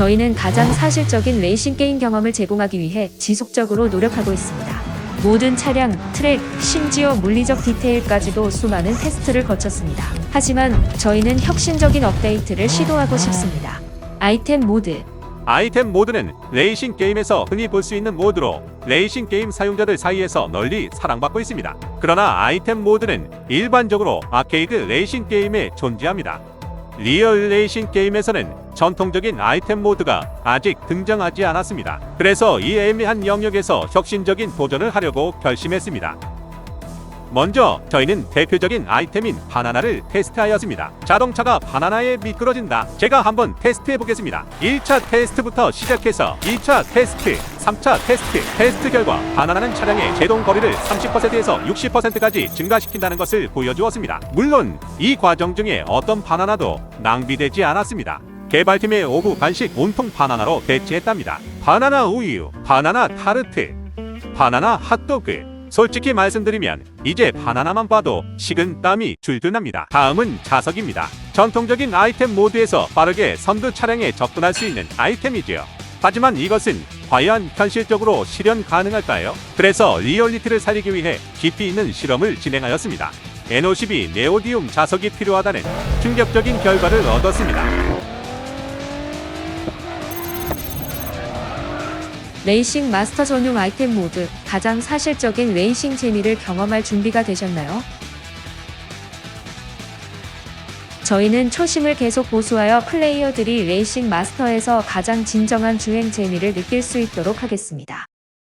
저희는 가장 사실적인 레이싱 게임 경험을 제공하기 위해 지속적으로 노력하고 있습니다. 모든 차량, 트랙, 심지어 물리적 디테일까지도 수많은 테스트를 거쳤습니다. 하지만 저희는 혁신적인 업데이트를 시도하고 싶습니다. 아이템 모드, 아이템 모드는 레이싱 게임에서 흔히 볼 수 있는 모드로 레이싱 게임 사용자들 사이에서 널리 사랑받고 있습니다. 그러나 아이템 모드는 일반적으로 아케이드 레이싱 게임에 존재합니다. 리얼 레이싱 게임에서는 전통적인 아이템 모드가 아직 등장하지 않았습니다. 그래서 이 애매한 영역에서 혁신적인 도전을 하려고 결심했습니다. 먼저 저희는 대표적인 아이템인 바나나를 테스트하였습니다. 자동차가 바나나에 미끄러진다. 제가 한번 테스트해 보겠습니다. 1차 테스트부터 시작해서 2차 테스트, 3차 테스트. 테스트 결과 바나나는 차량의 제동 거리를 30%에서 60%까지 증가시킨다는 것을 보여주었습니다. 물론 이 과정 중에 어떤 바나나도 낭비되지 않았습니다. 개발팀의 오후 간식 온통 바나나로 대체했답니다. 바나나 우유, 바나나 타르트, 바나나 핫도그. 솔직히 말씀드리면 이제 바나나만 봐도 식은 땀이 줄줄 납니다. 다음은 자석입니다. 전통적인 아이템 모드에서 빠르게 선두 차량에 접근할 수 있는 아이템이지요. 하지만 이것은 과연 현실적으로 실현 가능할까요? 그래서 리얼리티를 살리기 위해 깊이 있는 실험을 진행하였습니다. NO12 네오디움 자석이 필요하다는 충격적인 결과를 얻었습니다. 레이싱 마스터 전용 아이템 모드, 가장 사실적인 레이싱 재미를 경험할 준비가 되셨나요? 저희는 초심을 계속 보수하여 플레이어들이 레이싱 마스터에서 가장 진정한 주행 재미를 느낄 수 있도록 하겠습니다.